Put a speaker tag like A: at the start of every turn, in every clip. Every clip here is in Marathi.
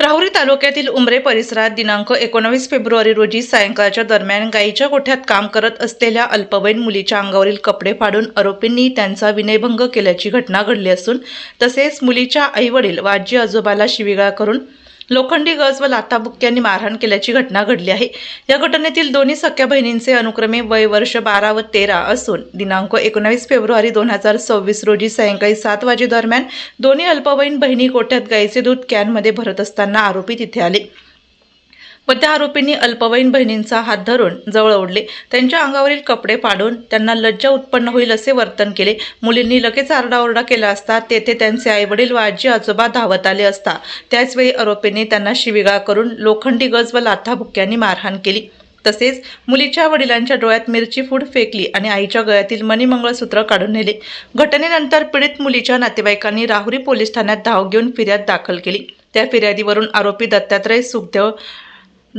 A: राहुरी तालुक्यातील उमरे परिसरात दिनांक एकोणावीस फेब्रुवारी रोजी सायंकाळच्या दरम्यान गायीच्या गोठ्यात काम करत असलेल्या अल्पवयीन मुलीच्या अंगावरील कपडे फाडून आरोपींनी त्यांचा विनयभंग केल्याची घटना घडली असून तसेच मुलीच्या आईवडील व आजी आजोबाला शिविगाळ करून लोखंडी गज व लाथाबुक्क्यांनी मारहाण केल्याची घटना घडली आहे. या घटनेतील दोन्ही सख्या बहिणींचे अनुक्रमे वय वर्ष बारा व तेरा असून दिनांक एकोणावीस फेब्रुवारी दोन हजार सव्वीस रोजी सायंकाळी सात वाजेदरम्यान दोन्ही अल्पवयीन बहिणी कोठ्यात गाईचे दूध कॅनमध्ये भरत असताना आरोपी तिथे आले. व त्या आरोपींनी अल्पवयीन बहिणींचा हात धरून जवळ ओढले. त्यांच्या अंगावरील कपडे पाडून त्यांना लज्जा उत्पन्न होईल असे वर्तन केले. मुलींनी लगेच आरडाओरडा केला असता तेथे त्यांचे आईवडील व आजी आजोबा धावत आले असता. त्याचवेळी आरोपींनी त्यांना शिविगाळ करून लोखंडी गज व लाथाबुक्क्यांनी मारहाण केली. तसेच मुलीच्या वडिलांच्या डोळ्यात मिरची फूड फेकली आणि आईच्या गळ्यातील मणिमंगळसूत्र काढून नेले. घटनेनंतर पीडित मुलीच्या नातेवाईकांनी राहुरी पोलीस ठाण्यात धाव घेऊन फिर्याद दाखल केली. त्या फिर्यादीवरून आरोपी दत्तात्रय सुखदेव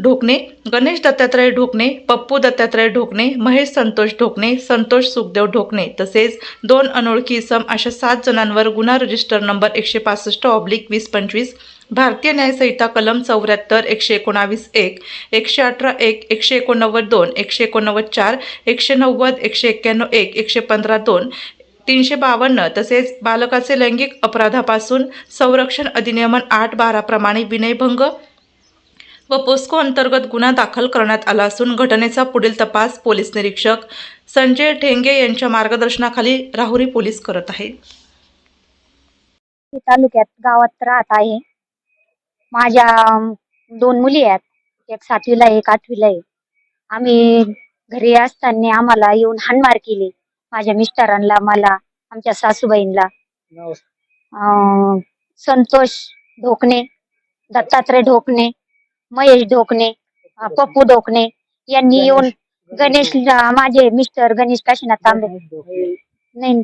A: ढोकणे गणेश दत्तात्रय ढोकणे पप्पू दत्तात्रय ढोकणे महेश संतोष ढोकणे संतोष सुखदेव ढोकणे तसेच दोन अनोळखी इसम अशा सात जणांवर गुन्हा रजिस्टर नंबर एकशे पासष्ट ऑब्लिक वीस पंचवीस भारतीय न्यायसंहिता कलम चौऱ्याहत्तर एकशे एकोणावीस एक एकशे अठरा एक एकशे एकोणनव्वद दोन एकशे एकोणनव्वद चार एकशे नव्वद एकशे एक्क्याण्णव एक एकशे पंधरा दोन तीनशे बावन्न तसेच बालकाचे लैंगिक अपराधापासून संरक्षण अधिनियमन आठ बाराप्रमाणे विनयभंग व पोस्को अंतर्गत गुन्हा दाखल करण्यात आला असून घटनेचा पुढील तपास पोलीस निरीक्षक संजय ठेंगे यांच्या मार्गदर्शनाखाली राहुरी पोलीस करत आहेत
B: तालुक्यात गावात राहत आहे. माझ्या दोन मुली आहेत. एक सातवीला आहे, एक आठवीला आहे. आम्ही घरी असताना आम्हाला येऊन हाणमार केली. माझ्या मिस्टरांना मला आमच्या सासूबाईंना. अं, संतोष ढोकणे दत्तात्रय ढोकणे महेश ढोकणे पप्पू ढोकणे यांनी येऊन गणेश माझे मिस्टर गणेश काशीनाथ तांबे नाही.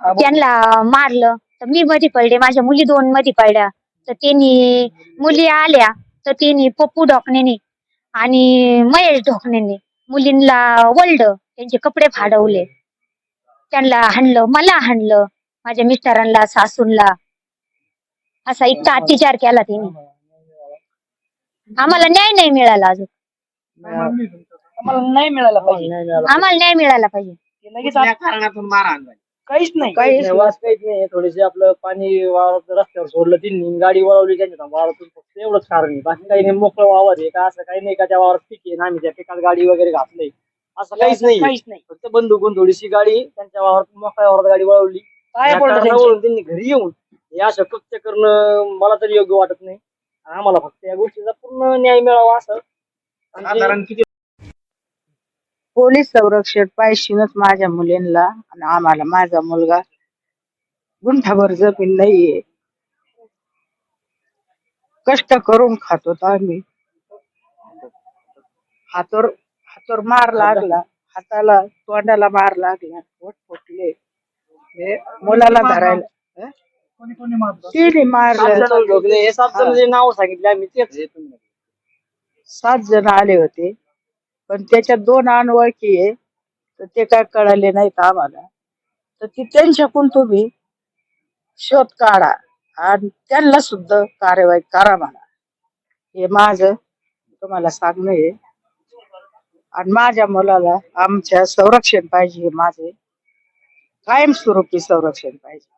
B: त्यांना मारलं. तर मी मध्ये पडले. माझ्या मुली दोन मध्ये पडल्या. तर त्यांनी मुली आल्या. तर त्यांनी पप्पू ढोकणेने आणि महेश ढोकणेने मुलींना वळलं त्यांचे कपडे फाडवले. त्यांना हाणलं मला हाणलं. माझ्या मिस्टरांना सासूंला असा इतका अत्याचार केला त्यांनी. आम्हाला न्याय नाही मिळाला अजून.
C: आम्हाला नाही मिळाला पाहिजे.
B: आम्हाला न्याय मिळाला पाहिजे.
C: ते लगेच आप- काहीच नाही.
D: काहीच नाही वास काहीच नाही. थोडेसे आपलं पाणी वावरात रस्त्यावर सोडलं त्यांनी गाडी वळवली त्यांच्या वावरातून फक्त एवढंच कारण आहे. बाकी काही नाही. मोकळं वावर आहे का? असं काही नाही का? त्या वावरात पीक आहे. आणि आम्ही त्या पिकात गाडी वगैरे घातलंय असं काहीच नाही.
C: काहीच नाही.
D: फक्त बंदूक घेऊन थोडीशी गाडी त्यांच्या वावरात मोकळ्या वावरात गाडी वळवली? कारणावरून त्यांनी घरी येऊन हे असं कृत्य करणं मला तरी योग्य वाटत नाही. आम्हाला फक्त या गोष्टीचा पूर्ण न्याय मिळावा असं.
E: पोलीस संरक्षण पाहिजेच माझ्या मुलींना आणि आम्हाला माझा मुलगा गुंठाभर जमीन नाहीये. कष्ट करून खातो आम्ही. हातोर हातोर मार लागला. हाताला तोंडाला मार लागला. पोट फुटले. हे मुलाला धरायला? तिने मारलं.
D: हे सात जण जे नाव सांगितले आम्ही तेच
E: सात जण आले होते. पण त्याच्यात दोन अनवळखी आहे. तर ते काय कळाले नाहीत आम्हाला. तर ती त्यांच्याकडून तुम्ही शोध काढा. आणि त्यांना सुद्धा कार्यवाही करा मला हे माझं तुम्हाला सांगणं आहे. आणि माझ्या मुलाला आमच्या संरक्षण पाहिजे हे माझे. कायमस्वरूपी संरक्षण पाहिजे.